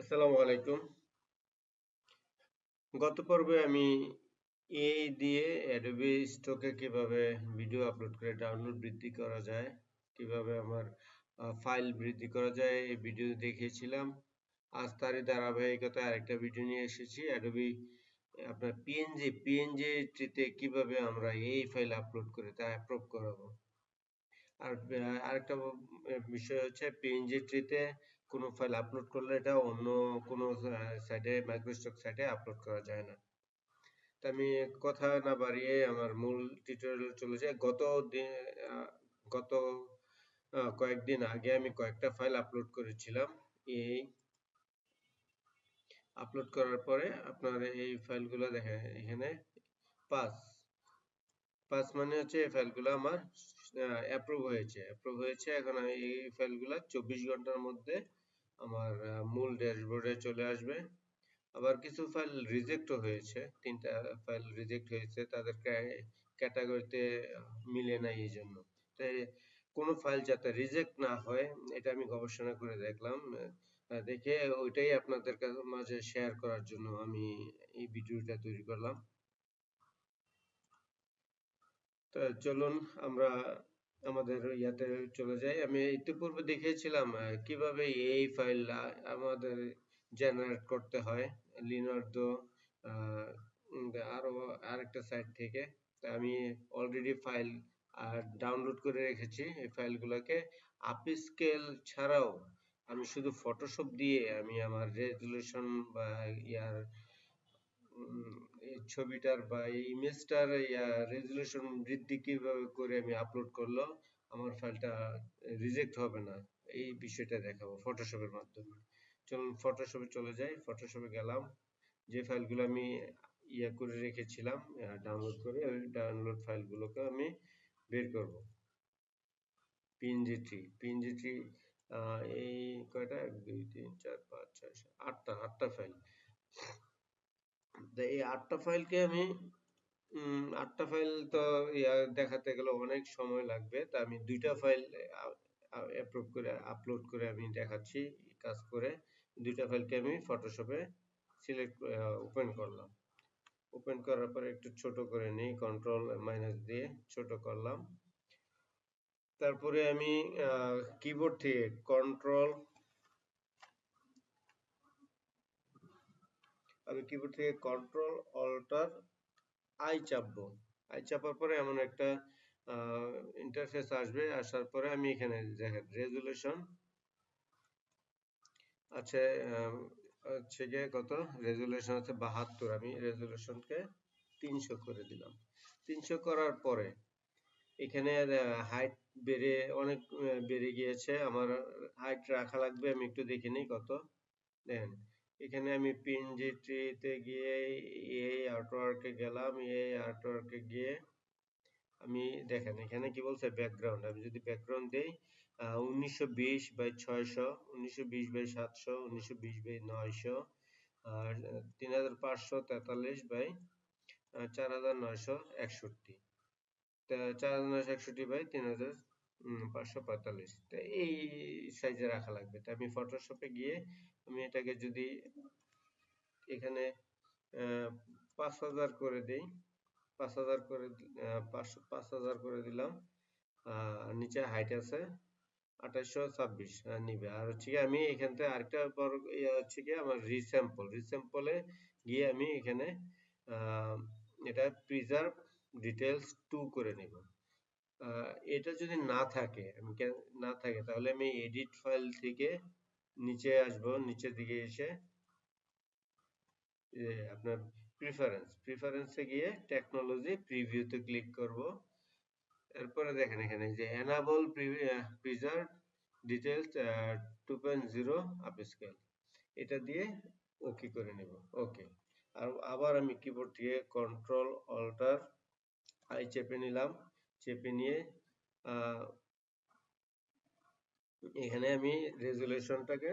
আসসালামু আলাইকুম। গত পর্বে আমি এ দিয়ে অ্যাডোবি স্টকে কীভাবে ভিডিও আপলোড করে ডাউনলোড বৃদ্ধি করা যায়, কীভাবে আমার ফাইল বৃদ্ধি করা যায়, এই ভিডিও দেখিয়েছিলাম। আজ তারই ধারাবাহিকতায় আরেকটা ভিডিও নিয়ে এসেছি। অ্যাডোবি আপনার পিএনজি পিএনজি ট্রিতে কীভাবে আমরা এই ফাইল আপলোড করে তা অ্যাপ্রুভ করাবো। আর আরেকটা বিষয় হচ্ছে পিএনজি কোনো ফাইল আপলোড করলে এটা অন্য কোনো সাইটে মাইক্রোস্টক সাইটে আপলোড করা যায় না। তা আমি কথা না বাড়িয়ে আমার মূল টিউটোরিয়াল চলে যায় গত গত কয়েকদিন আগে আমি কয়েকটা ফাইল আপলোড করেছিলাম। এই আপলোড করার পরে আপনার এই ফাইলগুলো দেখেন এখানে পাঁচ পাঁচ মানে হচ্ছে এই ফাইলগুলো আমার অ্যাপ্রুভ হয়েছে। অ্যাপ্রুভ হয়েছে, এখন এই ফাইলগুলো চব্বিশ ঘণ্টার মধ্যে আমার মূল ড্যাশবোর্ডে চলে আসবে। আবার কিছু ফাইল রিজেক্টও হয়েছে। তিনটা ফাইল রিজেক্ট হয়েছে। তাদের ক্যাটাগরিতে মিলে নাই এই জন্য তাই কোনো ফাইল যাতে রিজেক্ট না হয়, এটা আমি গবেষণা করে দেখলাম। দেখে ওইটাই আপনাদের মাঝে শেয়ার করার জন্য আমি এই ভিডিওটা তৈরি করলাম। তো চলুন আমরা আমাদের ইয়াতে চলে যাই আমি ইতিপূর্বে দেখিয়েছিলাম কীভাবে এই ফাইল আমাদের জেনারেট করতে হয়। লিনার্দো আরও আরেকটা সাইট থেকে। আমি অলরেডি ফাইল ডাউনলোড করে রেখেছি এই ফাইলগুলোকে আপস্কেল ছাড়াও আমি শুধু ফটোশপ দিয়ে আমি আমার রেজুলেশন বা ইয়ার ছবিটার বা ইমেজটার রেজুলেশন বৃদ্ধি কীভাবে করে আমি আপলোড করল, আমার ফাইলটা রিজেক্ট হবে না। এই বিষয়টা দেখাবো ফটোশপের মাধ্যমে। চলুন ফটোশপে চলে যাই। ফটোশপে গেলাম। যে ফাইলগুলো আমি ইয়া করে রেখেছিলাম ডাউনলোড করে, ওই ডাউনলোড ফাইলগুলোকে আমি বের করব। পিএনজি পিএনজি এই কয়টা? এক, দুই, তিন, চার, পাঁচ, ছয়, সাত, আটটা আটটা ফাইল এই আটটা ফাইলকে আমি আটটা ফাইল তো দেখাতে গেলে অনেক সময় লাগবে। তা আমি দুইটা ফাইল অ্যাপ্রুভ করে আপলোড করে আমি দেখাচ্ছি, কাজ করে। দুইটা ফাইলকে আমি ফটোশপে সিলেক্ট ওপেন করলাম। ওপেন করার পরে একটু ছোট করে নিই কন্ট্রোল মাইনাস দিয়ে ছোট করলাম। তারপরে আমি কিবোর্ড থেকে কন্ট্রোল আমি কিবোর্ড থেকে কন্ট্রোল অল্টার আই চাপবো। আই চাপার পরে এমন একটা ইন্টারফেস আসবে। আসার পরে আমি এখানে দেখেন রেজুলেশন আচ্ছা হচ্ছে গিয়ে কত? রেজুলেশন আছে বাহাত্তর। আমি রেজুলেশনকে তিনশো করে দিলাম। তিনশো করার পরে এখানে হাইট বেড়ে, অনেক বেড়ে গিয়েছে। আমার হাইট রাখা লাগবে, আমি একটু দেখে নিই কত। দেখেন এখানে আমি পিএনজিটিতে গিয়ে এই আর্টওয়ার্কে গেলাম, এই আর্টওয়ার্কে গিয়ে আমি দেখেন, এখানে কি বলছে ব্যাকগ্রাউন্ড আমি যদি ব্যাকগ্রাউন্ড দেই উনিশশো বিশ বাই ছয়শো, উনিশশো বিশ বাই সাতশো, উনিশশো বিশ বাই নয়শো, আর তিন হাজার পাঁচশো তেতাল্লিশ বাই চার হাজার নয়শো একষট্টি। চার হাজার নয়শো একষট্টি বাই তিন হাজার পাঁচশো পঁয়তাল্লিশ। তো এই সাইজে রাখা লাগবে। তো আমি ফটোশপে গিয়ে আমি এটাকে যদি এখানে পাঁচ হাজার করে দেই, পাঁচ হাজার করে পাঁচশো, পাঁচ হাজার করে দিলাম। নিচে হাইট আছে আঠাশশো ছাব্বিশ নিবে। আর হচ্ছে কি আমি এখান থেকে আরেকটা বড় ইয়ে হচ্ছে কি আমার রিস্যাম্পল রিস্যাম্পলে গিয়ে আমি এখানে এটা প্রিজার্ভ ডিটেলস টু করে নিব। এটা যদি না থাকে, আমি না থাকে, তাহলে আমি এডিট ফাইল থেকে নিচে আসব, নিচের দিকে এসে আপনার প্রিফারেন্স প্রিফারেন্সে গিয়ে টেকনোলজি প্রিভিউতে ক্লিক করব। এরপরে দেখেন এখানে যে enable preserve details two point zero upscale এটা দিয়ে ওকে করে নেব ওকে আর আবার আমি কিবোর্ড থেকে কন্ট্রোল অল্টার আই চেপে নিলাম। চেপে নিয়ে এখানে আমি রেজুলেশনটাকে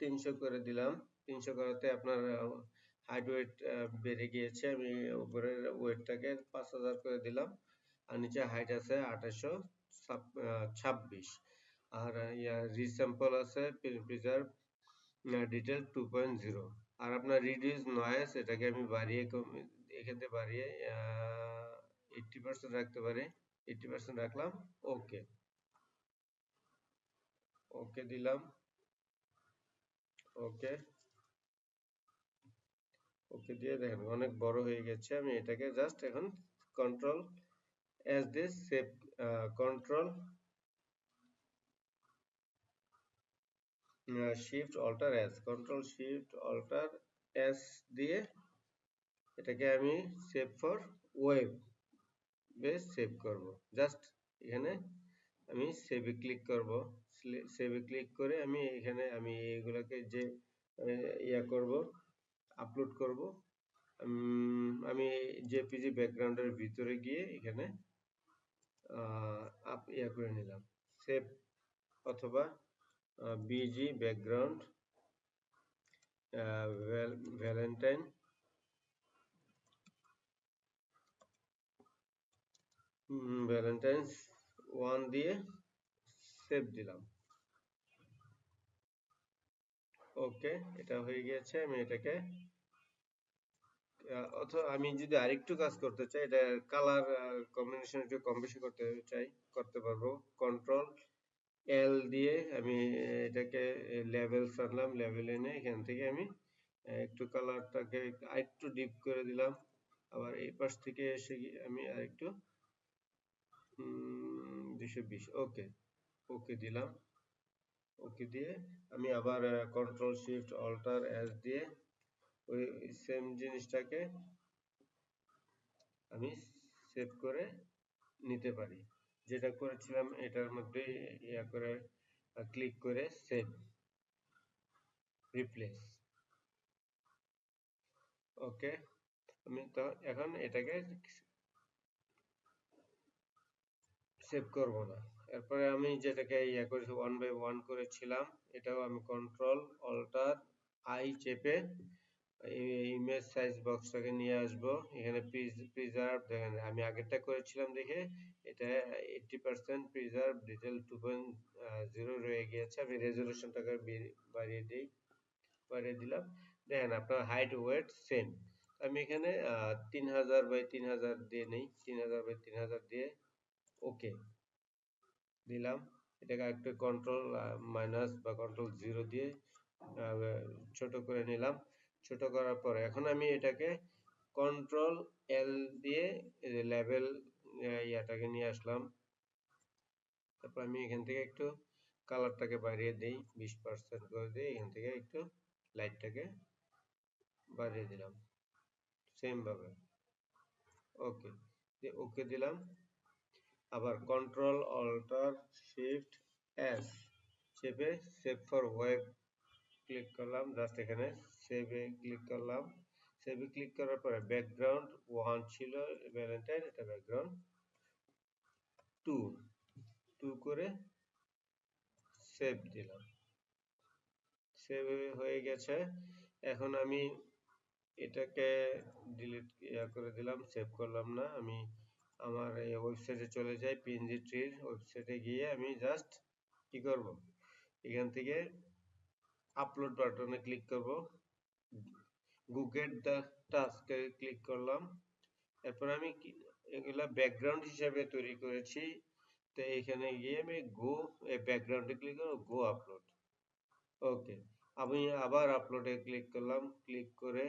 তিনশো করে দিলাম। তিনশো করাতে আপনার হাইট ওয়েট বেড়ে গিয়েছে। আমি উপরের ওয়েটটাকে পাঁচ হাজার করে দিলাম। আর নিচে হাইট আছে আঠাশশো ছাব্বিশ। আর রিস্যাম্পল আছে preserve detail two point zero আর আপনার রিডিউস নয়েস এটাকে আমি বাড়িয়ে এখান থেকে বাড়িয়ে এইটটি পার্সেন্ট রাখতে পারি। এইটটি পার্সেন্ট রাখলাম ওকে ওকে দিলাম ওকে ওকে দিয়ে দেখেন অনেক বড় হয়ে গেছে, আমি এটাকে জাস্ট এখন কন্ট্রোল এস দিয়ে save control shift alter S control shift alter S দিয়ে এটাকে আমি সেভ ফর ওয়েব সেভ করব। জাস্ট এখানে আমি সেভে ক্লিক করব। সেভে ক্লিক করে আমি এখানে আমি এগুলোকে যে ইয়া করব আপলোড করব। আমি জেপিজি ব্যাকগ্রাউন্ডের ভিতরে গিয়ে এখানে আপ ইয়া করে নিলাম। সেভ অথবা BG background Valentine Valentines one দিয়ে সেভ দিলাম। ওকে এটা হয়ে গিয়েছে, আমি এটাকে অথবা আমি যদি আরেকটু কাজ করতে চাই, এটা কালার কম্বিনেশন একটু কম বেশি করতে চাই, করতে পারব। কন্ট্রোল এল দিয়ে আমি এটাকে লেভেল সারলাম লেভেল এনে এখান থেকে আমি একটু কালারটাকে আরেকটু ডিপ করে দিলাম। আবার এই পাশ থেকে এসে আমি আরেকটু দুশো বিশ। ওকে ওকে দিলাম। ওকে দিয়ে আমি আবার কন্ট্রোল শিফট অল্টার এস দিয়ে ওই সেম জিনিসটাকে আমি সেভ করে নিতে পারি। যেটা করেছিলাম, এটার মধ্যে ইয়া করে ক্লিক করে সেভ রিপ্লেস ওকে, আমি তো এখন এটাকে সেভ করব না। এরপরে আমি যেটাকে ইয়া করেছি ওয়ান বাই ওয়ান করেছিলাম এটাও আমি কন্ট্রোল অল্টার আই চেপে ইমেজ সাইজ বক্সটাকে নিয়ে আসব। এখানে প্রিজার্ভ দেখেন, আমি আগেরটা করেছিলাম দেখে এটা eighty percent preserve detail two point zero রয়ে গিয়েছে। আমি রেজলিউশনটাকে বাড়িয়ে দিই, বাড়িয়ে দিলাম। দেখেন আপনার হাইট ওয়েট সেম আমি এখানে তিন হাজার বাই তিন হাজার দিয়ে নেই। তিন হাজার বাই তিন হাজার দিয়ে ওকে, দিলাম। এটাকে একটু কন্ট্রোল মাইনাস বা কন্ট্রোল জিরো দিয়ে ছোট করে নিলাম। ছোট করার পরে এখন আমি এটাকে কন্ট্রোল এল দিয়ে লেভেল ইয়াটাকে নিয়ে আসলাম। তারপর আমি এখান থেকে একটু কালারটাকে বাড়িয়ে দিই, বিশ পার্সেন্ট করে দিই এখান থেকে একটু লাইটটাকে বাড়িয়ে দিলাম। সেম ভাবে। ওকে ওকে দিলাম। আবার কন্ট্রোল অল্টার শিফট এস চেপে সেভ ফর ওয়েব ক্লিক করলাম জাস্ট এখানে সেভে ক্লিক করলাম। সেভে ক্লিক করার পরে ব্যাকগ্রাউন্ড ওয়ান ছিল ভ্যালেন্টাইন এটা ব্যাকগ্রাউন্ড টু টু করে সেভ দিলাম। সেভ হয়ে গেছে। এখন আমি এটাকে ডিলিট ইয়া করে দিলাম সেভ করলাম না। আমি আমার এই ওয়েবসাইটে চলে যাই পিএনজি ট্রির ওয়েবসাইটে গিয়ে আমি জাস্ট কি করব? এখান থেকে আপলোড বাটনে ক্লিক করব। গুগেট দ্য টাস্কে ক্লিক করলাম। এরপর আমি এগুলা ব্যাকগ্রাউন্ড হিসাবে তৈরি করেছি। তো এখানে গিয়ে আমি গো ব্যাকগ্রাউন্ডে ক্লিক করব গো আপলোড ওকে আমি আবার আপলোডে ক্লিক করলাম। ক্লিক করে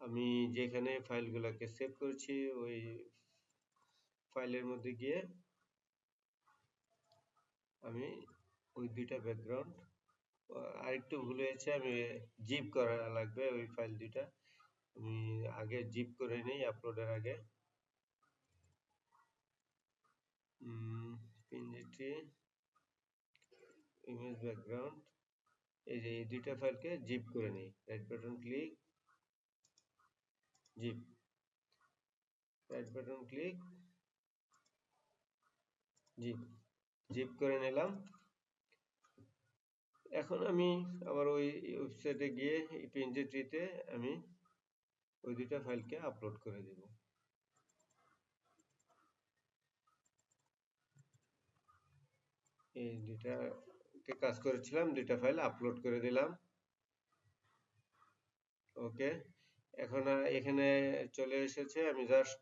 আমি যেখানে ফাইলগুলোকে সেভ করেছি, ওই ফাইলের মধ্যে গিয়ে আমি ওই দুইটা ব্যাকগ্রাউন্ড আরেকটু ভুল হয়েছে আমি জিপ করা লাগবে ওই ফাইল দুইটা। আমি আগে জিপ করে নেই আপলোডের আগে। পিনজিটি ইমেজ ব্যাকগ্রাউন্ড এই যে এই দুইটা ফাইলকে জিপ করে নেই। Right button click zip right button click zip zip করে নিলাম। এখন আমি আবার ওই ওয়েবসাইটে গিয়ে এই পিএনজি ট্রিতে আমি ওই দুইটা ফাইলকে আপলোড করে দেব। এই দুইটাতে কাজ করেছিলাম, দুইটা ফাইল আপলোড করে দিলাম। ওকে এখন এখানে চলে এসেছে, আমি জাস্ট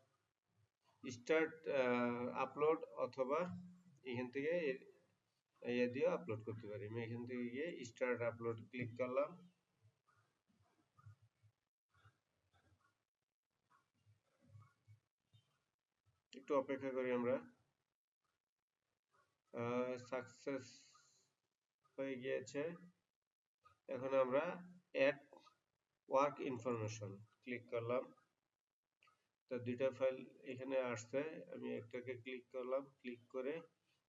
স্টার্ট আপলোড অথবা এখান থেকে ইয়ে দিয়ে আপলোড করতে পারি। আমি এখান থেকে গিয়ে স্টার্ট আপলোড ক্লিক করলাম। একটু অপেক্ষা করি আমরা। সাকসেস হয়ে গিয়েছে। এখন আমরা অ্যাড ওয়ার্ক ইনফরমেশন ক্লিক করলাম। তো দুইটা ফাইল এখানে আসছে। আমি একটাকে ক্লিক করলাম। ক্লিক করে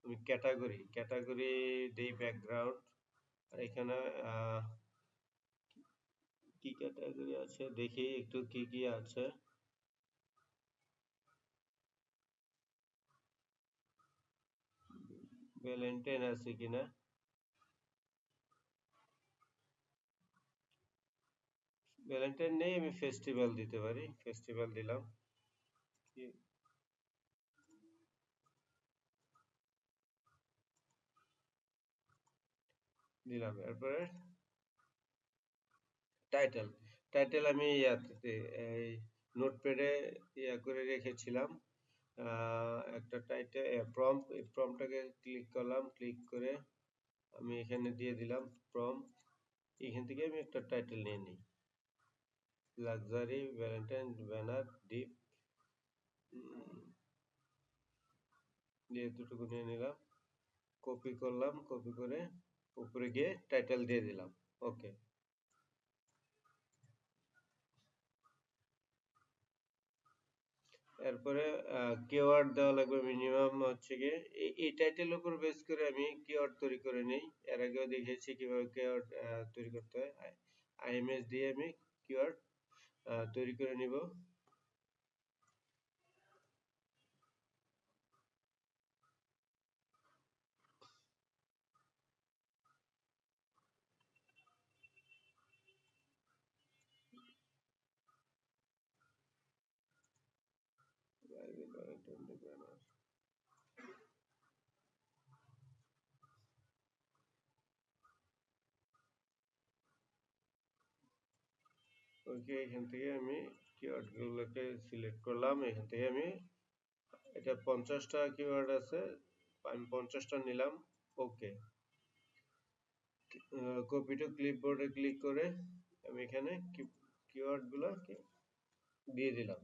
আমি ক্যাটাগরি ক্যাটাগরি দেই ব্যাকগ্রাউন্ড আর এখানে কি ক্যাটাগরি আছে? দেখি একটু কি কি আছে। ভ্যালেন্টাইন আছে কিনা? ভ্যালেন্টাইন নেই, আমি ফেস্টিভ্যাল দিতে পারি। ফেস্টিভ্যাল দিলাম। দিলাম এরপরে টাইটেল টাইটেল আমি ইয়াতে, এই নোটপ্যাডে ইয়া করে রেখেছিলাম। একটা টাইটেল প্রম্প এই প্রম্পটাকে ক্লিক করলাম ক্লিক করে আমি এখানে দিয়ে দিলাম প্রম্প এখান থেকে আমি একটা টাইটেল নিয়ে নিই। লাক্সারি ভ্যালেন্টাইন ব্যানার ডিপ দিয়ে দুটুকু নিয়ে নিলাম। কপি করলাম, কপি করে উপরে গিয়ে টাইটেল দিয়ে দিলাম। ওকে এরপরে কিওয়ার্ড দেওয়া লাগবে মিনিমাম হচ্ছে গিয়ে এই টাইটেলের উপর বেস করে আমি কিওয়ার্ড তৈরি করে নেই। এর আগেও দেখিয়েছি কীভাবে কিওয়ার্ড তৈরি করতে হয়। আইএমএস দিয়ে আমি কিওয়ার্ড তৈরি করে নিব। ওকে এখান থেকে আমি কিওয়ার্ড গুলোকে সিলেক্ট করলাম, এখান থেকে আমি এটা পঞ্চাশটা কিওয়ার্ড আছে, আমি পঞ্চাশটা নিলাম ওকে কপি টু ক্লিপবোর্ডে ক্লিক করে আমি এখানে কিওয়ার্ডগুলো দিয়ে দিলাম।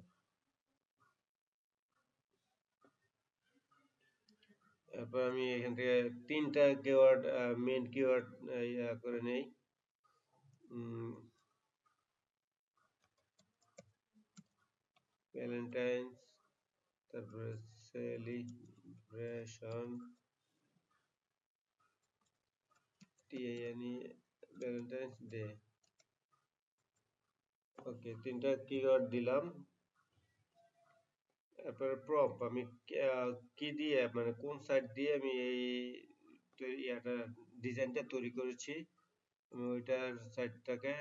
এরপর আমি এখান থেকে তিনটা কিওয়ার্ড মেন কিওয়ার্ড ইয়া করে নেই। ভ্যালেন্টাইন্স তারপরে সেলিব্রেশন টিএনই ভ্যালেন্টাইন্স ডে ওকে তিনটা কিওয়ার্ড দিলাম। আমি কি দিয়ে মানে কোন সাইড দিয়ে আমি এই ইয়াটা ডিজাইনটা তৈরি করেছি? আমি ওইটার সাইডটাকে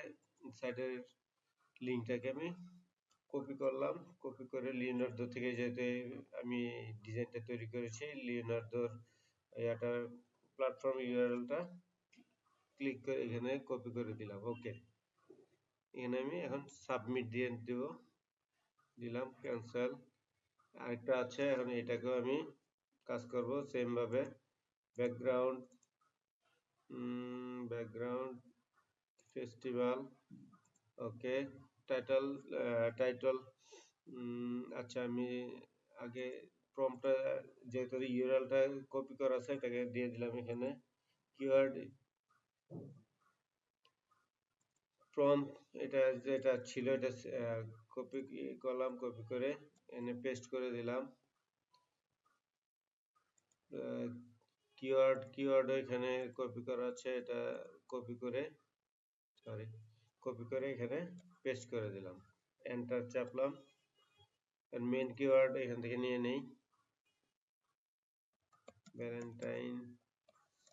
সাইডের লিঙ্কটাকে আমি কপি করলাম, কপি করে লিওনার্দো থেকে যেতে আমি ডিজাইনটা তৈরি করেছি, লিওনার্দোর ইয়াটা প্ল্যাটফর্ম ইউআরএলটা ক্লিক করে এখানে কপি করে দিলাম ওকে এখানে আমি এখন সাবমিট দিয়ে দেব, দিলাম ক্যান্সেল আরেকটা আছে, এখন এটাকেও আমি কাজ করব সেম ভাবে background background festival okay title title আচ্ছা আমি আগে প্রম্পটটা যেহেতু ইউআরএলটা কপি করা আছে, এটাকে দিয়ে দিলাম এখানে। কিওয়ার্ড প্রম্পট এটা যেটা ছিল, এটা কপি করলাম কপি করে এনে পেস্ট করে দিলাম। কিওয়ার্ড কিওয়ার্ড এখানে কপি করা আছে, এটা কপি করে সরি কপি করে এখানে পেস্ট করে দিলাম। এন্টার চাপলাম। আর মেন কিওয়ার্ড এখান থেকে নিয়ে নেই। Valentine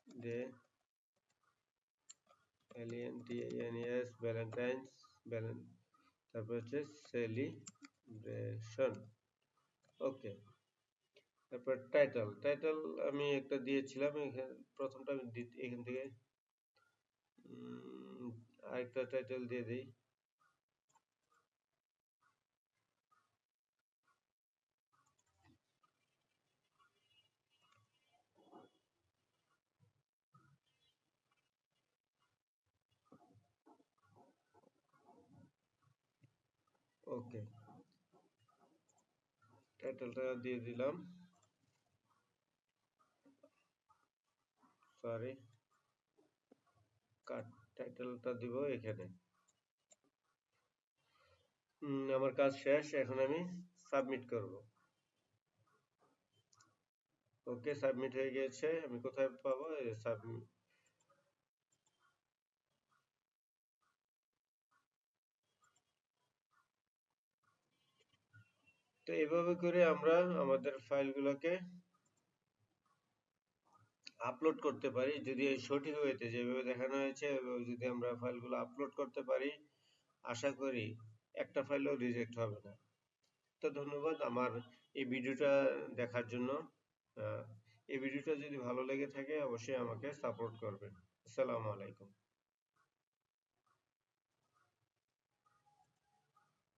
day N S Valentines ভ্যালেন তারপর হচ্ছে সেলিব্রেশন ওকে তারপর টাইটেল টাইটেল আমি একটা দিয়েছিলাম প্রথমটা আমি এখান থেকে আরেকটা টাইটেল দিয়ে দিই। ওকে টাইটেলটা দিয়ে দিলাম। সরি কাট টাইটেলটা দিব এখানে। আমার কাজ শেষ, এখন আমি সাবমিট করব। ওকে সাবমিট হয়ে গেছে। আমি কোথায় পাবো? সাবমিট তো এভাবে করে আমরা আমাদের ফাইলগুলোকে আপলোড করতে পারি। যদি সঠিক ওয়েতে যেভাবে দেখানো হয়েছে যদি আমরা ফাইলগুলো আপলোড করতে পারি, আশা করি একটা ফাইলও রিজেক্ট হবে না। তো ধন্যবাদ আমার এই ভিডিওটা দেখার জন্য। এই ভিডিওটা যদি ভালো লেগে থাকে, অবশ্যই আমাকে সাপোর্ট করবেন। আসসালামু আলাইকুম।